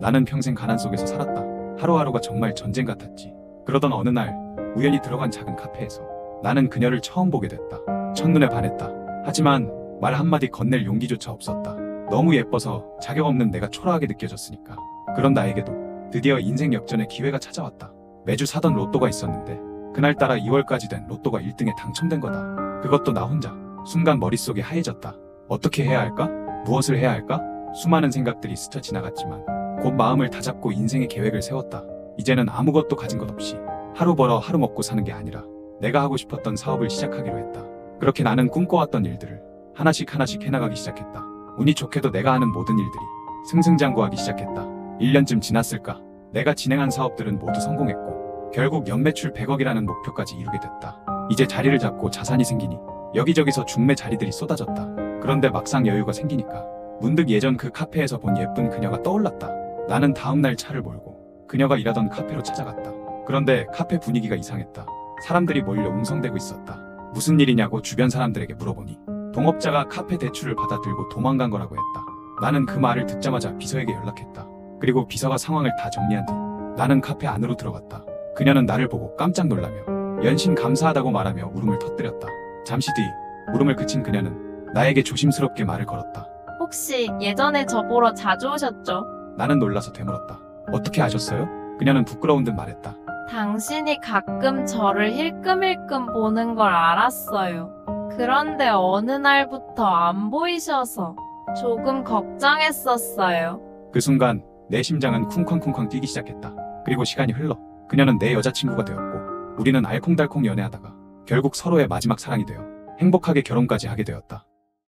나는 평생 가난 속에서 살았다. 하루하루가 정말 전쟁 같았지. 그러던 어느 날 우연히 들어간 작은 카페에서 나는 그녀를 처음 보게 됐다. 첫눈에 반했다. 하지만 말 한마디 건넬 용기조차 없었다. 너무 예뻐서 자격 없는 내가 초라하게 느껴졌으니까. 그런 나에게도 드디어 인생 역전의 기회가 찾아왔다. 매주 사던 로또가 있었는데 그날따라 2월까지 된 로또가 1등에 당첨된 거다. 그것도 나 혼자. 순간 머릿속이 하얘졌다. 어떻게 해야 할까? 무엇을 해야 할까? 수많은 생각들이 스쳐 지나갔지만 곧 마음을 다잡고 인생의 계획을 세웠다. 이제는 아무것도 가진 것 없이 하루 벌어 하루 먹고 사는 게 아니라 내가 하고 싶었던 사업을 시작하기로 했다. 그렇게 나는 꿈꿔왔던 일들을 하나씩 하나씩 해나가기 시작했다. 운이 좋게도 내가 하는 모든 일들이 승승장구하기 시작했다. 1년쯤 지났을까? 내가 진행한 사업들은 모두 성공했고 결국 연매출 100억이라는 목표까지 이루게 됐다. 이제 자리를 잡고 자산이 생기니 여기저기서 중매 자리들이 쏟아졌다. 그런데 막상 여유가 생기니까 문득 예전 그 카페에서 본 예쁜 그녀가 떠올랐다. 나는 다음날 차를 몰고 그녀가 일하던 카페로 찾아갔다. 그런데 카페 분위기가 이상했다. 사람들이 몰려 웅성대고 있었다. 무슨 일이냐고 주변 사람들에게 물어보니 동업자가 카페 대출을 받아 들고 도망간 거라고 했다. 나는 그 말을 듣자마자 비서에게 연락했다. 그리고 비서가 상황을 다 정리한 뒤 나는 카페 안으로 들어갔다. 그녀는 나를 보고 깜짝 놀라며 연신 감사하다고 말하며 울음을 터뜨렸다. 잠시 뒤 울음을 그친 그녀는 나에게 조심스럽게 말을 걸었다. 혹시 예전에 저 보러 자주 오셨죠? 나는 놀라서 되물었다. 어떻게 아셨어요? 그녀는 부끄러운 듯 말했다. 당신이 가끔 저를 힐끔힐끔 보는 걸 알았어요. 그런데 어느 날부터 안 보이셔서 조금 걱정했었어요. 그 순간 내 심장은 쿵쾅쿵쾅 뛰기 시작했다. 그리고 시간이 흘러 그녀는 내 여자친구가 되었고 우리는 알콩달콩 연애하다가 결국 서로의 마지막 사랑이 되어 행복하게 결혼까지 하게 되었다.